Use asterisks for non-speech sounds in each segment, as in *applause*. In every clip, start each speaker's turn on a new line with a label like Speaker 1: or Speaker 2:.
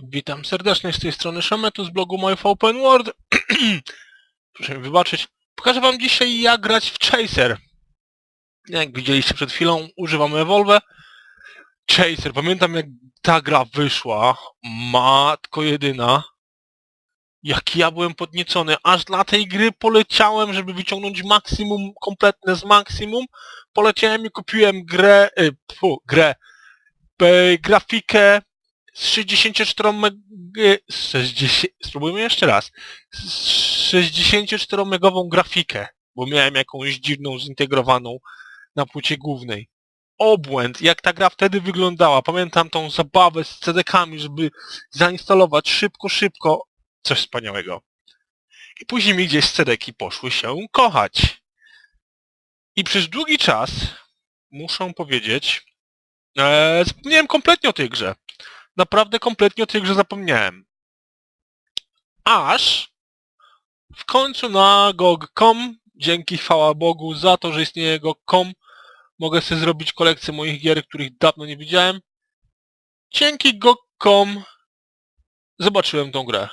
Speaker 1: Witam serdecznie z tej strony Szametu z blogu My Open World. *clears throat* Proszę mi wybaczyć. Pokażę wam dzisiaj jak grać w Chaser. Jak widzieliście przed chwilą, używamy Evolve. Chaser, pamiętam jak ta gra wyszła. Matko jedyna. Jak ja byłem podniecony. Aż dla tej gry poleciałem, żeby wyciągnąć maksimum, kompletne z maksimum. Poleciałem i kupiłem grę, y, grę, grafikę z 64 meg... z 60... Spróbujmy jeszcze raz. Z 64 megową grafikę, bo miałem jakąś dziwną zintegrowaną na płycie głównej. Obłęd, jak ta gra wtedy wyglądała. Pamiętam tą zabawę z CD-kami, żeby zainstalować szybko, szybko. Coś wspaniałego. I później mi gdzieś CD-ki poszły się kochać. I przez długi czas, muszę powiedzieć, e, zapomniałem kompletnie o tej grze naprawdę kompletnie o tej grze zapomniałem. Aż w końcu na GOG.com, dzięki chwała Bogu za to, że istnieje GOG.com, mogę sobie zrobić kolekcję moich gier, których dawno nie widziałem. Dzięki GOG.com zobaczyłem tą grę.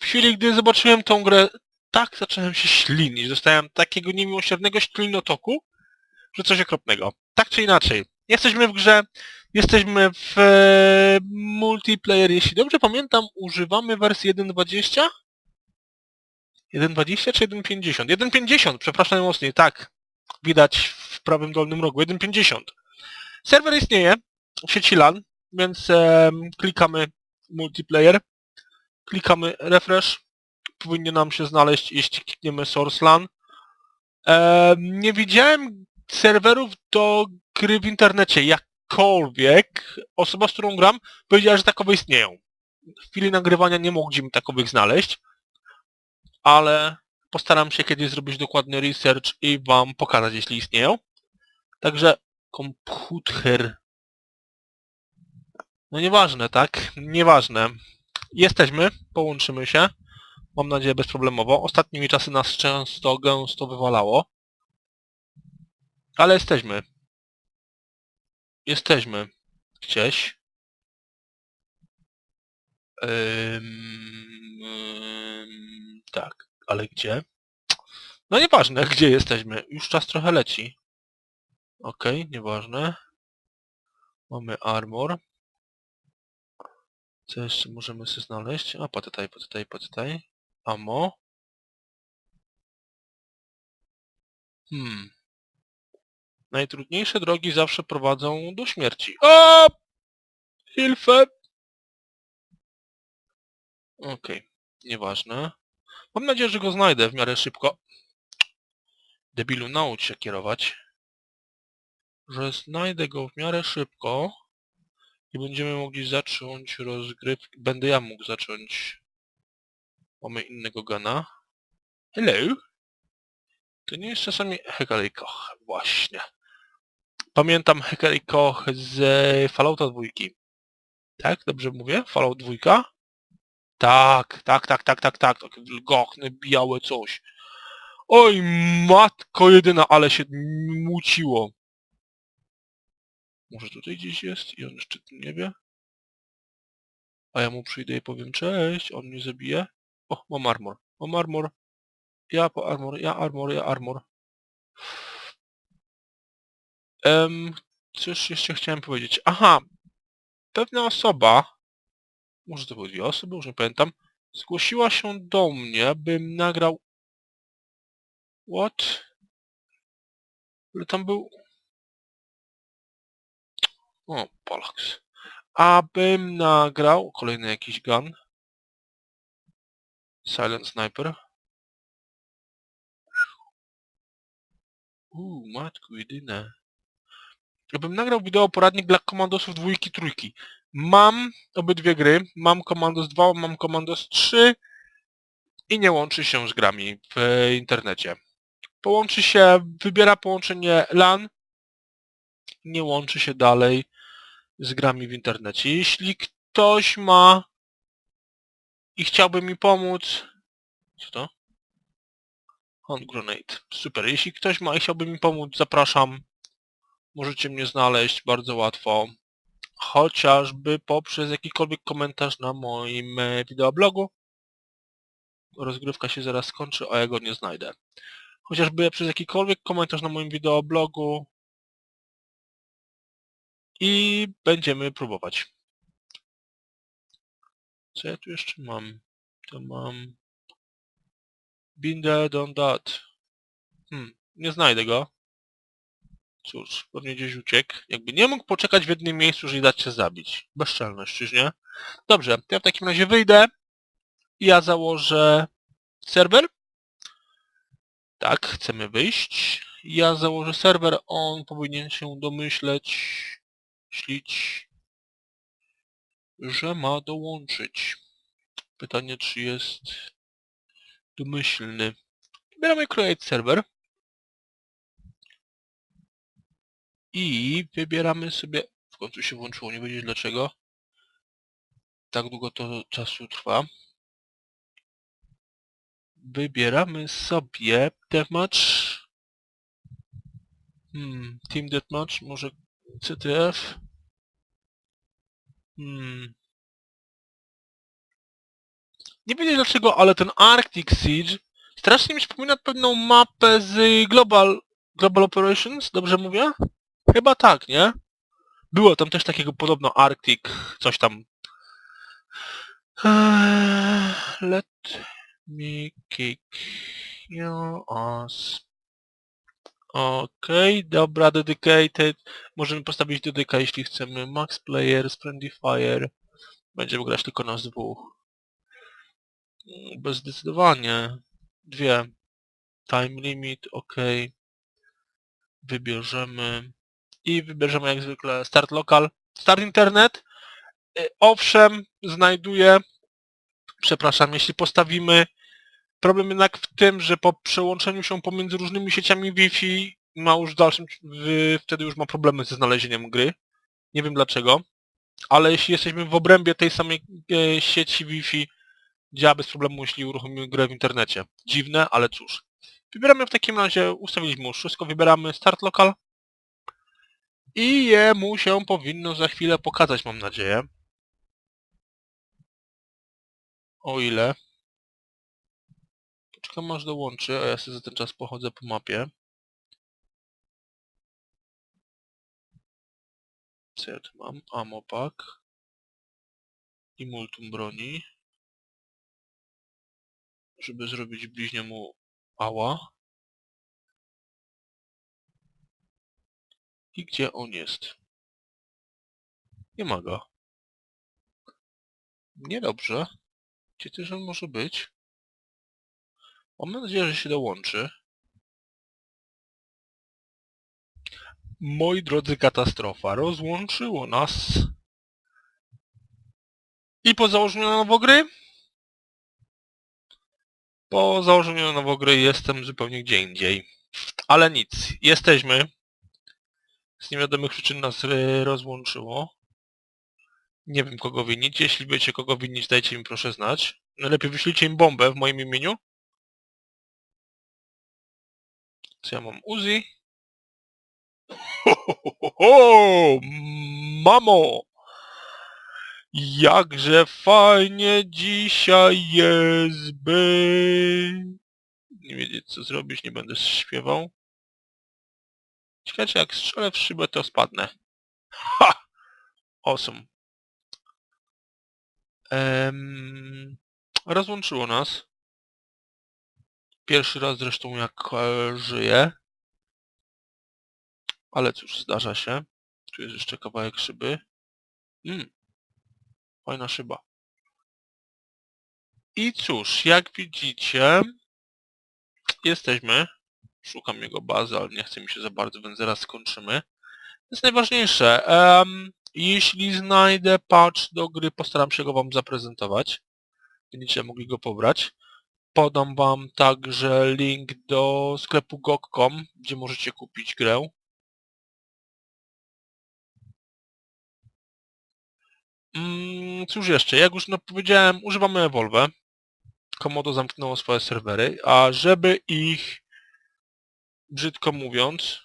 Speaker 1: W chwili, gdy zobaczyłem tą grę, tak zacząłem się ślinić. Dostałem takiego niemiłosiernego ślinotoku, że coś okropnego. Tak czy inaczej, jesteśmy w grze, Jesteśmy w e, multiplayer, jeśli dobrze pamiętam, używamy wersji 1.20? 1.20 czy 1.50? 1.50, przepraszam najmocniej, tak. Widać w prawym dolnym rogu, 1.50. Serwer istnieje w sieci LAN, więc e, klikamy multiplayer, klikamy refresh, powinien nam się znaleźć, jeśli klikniemy source LAN. E, nie widziałem serwerów do gry w internecie, jak jakkolwiek osoba, z którą gram, powiedziała, że takowe istnieją. W chwili nagrywania nie mogliśmy takowych znaleźć, ale postaram się kiedyś zrobić dokładny research i wam pokazać, jeśli istnieją. Także komputer. No nieważne, tak? Nieważne. Jesteśmy, połączymy się. Mam nadzieję bezproblemowo. Ostatnimi czasy nas często, gęsto wywalało. Ale jesteśmy. Jesteśmy gdzieś. Ym, ym, tak, ale gdzie? No nieważne, *laughs* gdzie jesteśmy. Już czas trochę leci. Okej, okay, nieważne. Mamy armor. Co jeszcze możemy sobie znaleźć? A, potytaj, potytaj, potytaj. Amo. Hmm. Najtrudniejsze drogi zawsze prowadzą do śmierci. O! Hilfe! Okej, okay. nieważne. Mam nadzieję, że go znajdę w miarę szybko. Debilu, naucz się kierować. Że znajdę go w miarę szybko i będziemy mogli zacząć rozgrywkę. Będę ja mógł zacząć. Mamy innego gana. Hello? To nie jest czasami Hekali Koch, właśnie. Pamiętam Hekali Koch z Fallouta 2. Tak? Dobrze mówię? Fallout 2? Tak, tak, tak, tak, tak, tak. Takie wilgotne, białe coś. Oj, matko jedyna, ale się muciło. Może tutaj gdzieś jest i on jeszcze tym nie wie? A ja mu przyjdę i powiem cześć, on mnie zabije. O, mam armor, mam armor. Ja po armor, ja armor, ja armor. Um, cóż jeszcze chciałem powiedzieć? Aha, pewna osoba, może to były dwie osoby, już nie pamiętam, zgłosiła się do mnie, bym nagrał... What? Ale tam był... O, Polax. Abym nagrał... Kolejny jakiś gun. Silent Sniper. Uuu, matku jedyne. Abym nagrał wideo poradnik dla komandosów dwójki, trójki. Mam obydwie gry. Mam Commandos 2, mam Commandos 3 i nie łączy się z grami w internecie. Połączy się, wybiera połączenie LAN, nie łączy się dalej z grami w internecie. Jeśli ktoś ma i chciałby mi pomóc... Co to? Hand grenade. Super. Jeśli ktoś ma i chciałby mi pomóc, zapraszam. Możecie mnie znaleźć bardzo łatwo. chociażby poprzez jakikolwiek komentarz na moim e, wideoblogu. Rozgrywka się zaraz skończy, a ja go nie znajdę. Chociażby przez jakikolwiek komentarz na moim wideoblogu i będziemy próbować. Co ja tu jeszcze mam? To mam... There, done that. Hmm, nie znajdę go. Cóż, pewnie gdzieś uciekł. Jakby nie mógł poczekać w jednym miejscu, żeby dać się zabić. Bezczelność, czyż nie? Dobrze, to ja w takim razie wyjdę ja założę serwer. Tak, chcemy wyjść. Ja założę serwer, on powinien się domyśleć, ślić, że ma dołączyć. Pytanie, czy jest domyślny. Wybieramy Create Server. I wybieramy sobie... W końcu się włączyło, nie wiedzieć dlaczego. Tak długo to czasu trwa. Wybieramy sobie Deathmatch. Hmm, Team Deathmatch, może CTF. Hmm. Nie wiem dlaczego, ale ten Arctic Siege strasznie mi przypomina pewną mapę z Global, Global Operations, dobrze mówię? Chyba tak, nie? Było tam też takiego podobno Arctic, coś tam. Eee, Let me kick your ass. Okej, dobra, dedicated. Możemy postawić dedyka, jeśli chcemy. Max Players, Friendly Fire. Będziemy grać tylko nas dwóch. Mm, Bezdecydowanie. Dwie. Time limit, ok. Wybierzemy. I wybierzemy jak zwykle Start Local. Start Internet. Y, Owszem, znajduje. Przepraszam, jeśli postawimy Problem jednak w tym, że po przełączeniu się pomiędzy różnymi sieciami Wi-Fi ma już w dalszym, wtedy już ma problemy ze znalezieniem gry. Nie wiem dlaczego. Ale jeśli jesteśmy w obrębie tej samej e, sieci Wi-Fi, działa bez problemu, jeśli uruchomimy grę w internecie. Dziwne, ale cóż. Wybieramy w takim razie, ustawiliśmy już wszystko, wybieramy Start Local. I jemu się powinno za chwilę pokazać, mam nadzieję. O ile. Poczekam aż dołączy, a ja sobie za ten czas pochodzę po mapie. Co ja tu mam? Ammo pack. I multum broni. Żeby zrobić bliźniemu ała. I gdzie on jest? Nie ma go. Niedobrze. Gdzie też on może być? Mam nadzieję, że się dołączy. Moi drodzy, katastrofa. Rozłączyło nas. I po założeniu na nowo gry? Po założeniu na nowo gry jestem zupełnie gdzie indziej. Ale nic. Jesteśmy. Z niewiadomych przyczyn nas y, rozłączyło. Nie wiem kogo winić. Jeśli wiecie kogo winić, dajcie mi proszę znać. Najlepiej wyślijcie im bombę w moim imieniu. Co ja mam? Uzi. Ho, ho, ho, ho! Mamo! Jakże fajnie dzisiaj jest by... Nie wiedzieć co zrobić, nie będę śpiewał. Ciekawe, jak strzelę w szybę, to spadnę. Ha! Awesome. Rozłączyło nas. Pierwszy raz zresztą jak e, żyję. Ale cóż, zdarza się. Tu jest jeszcze kawałek szyby. Mm. Fajna szyba. I cóż, jak widzicie, jesteśmy. Szukam jego bazy, ale nie chce mi się za bardzo, więc zaraz skończymy. To jest najważniejsze. Em, jeśli znajdę patch do gry, postaram się go wam zaprezentować. Będziecie mogli go pobrać. Podam wam także link do sklepu gog.com, gdzie możecie kupić grę. Mm, cóż jeszcze, jak już no powiedziałem, używamy Evolve. Komodo zamknęło swoje serwery, a żeby ich, brzydko mówiąc,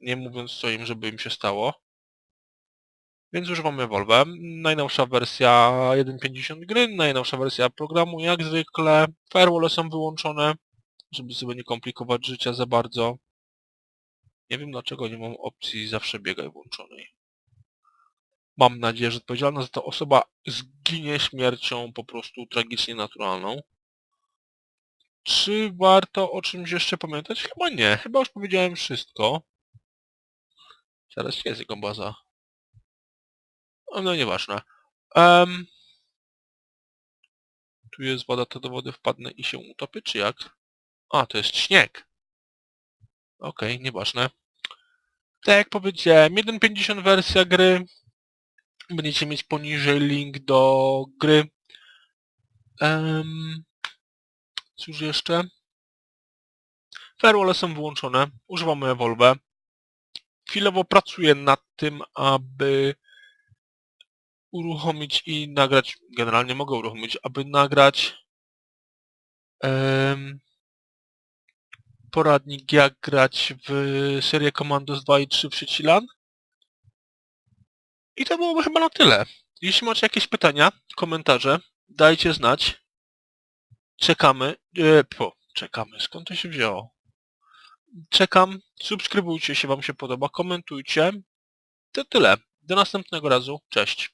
Speaker 1: nie mówiąc co im, żeby im się stało, Więc używamy Evolve. Najnowsza wersja 1.50 gry, najnowsza wersja programu, jak zwykle. Firewall są wyłączone, żeby sobie nie komplikować życia za bardzo. Nie wiem dlaczego nie mam opcji zawsze biegaj włączonej. Mam nadzieję, że odpowiedzialna za to osoba zginie śmiercią po prostu tragicznie naturalną. Czy warto o czymś jeszcze pamiętać? Chyba nie. Chyba już powiedziałem wszystko. Gdzie jest jego baza. No nieważne. Em, tu jest woda, to do wody wpadnę i się utopię, czy jak? A, to jest śnieg. Okej, nieważne. Tak jak powiedziałem, 1.50 wersja gry. Będziecie mieć poniżej link do gry. Em, cóż jeszcze? Firewall są wyłączone. Używamy Evolve. Chwilowo pracuję nad tym, aby uruchomić i nagrać, generalnie mogę uruchomić, aby nagrać poradnik jak grać w serię Commandos 2 i 3 przy Cilan. I to byłoby chyba na tyle. Jeśli macie jakieś pytania, komentarze, dajcie znać. Czekamy. E, po, czekamy. Skąd to się wzięło? Czekam. Subskrybujcie, jeśli Wam się podoba. Komentujcie. To tyle. Do następnego razu. Cześć.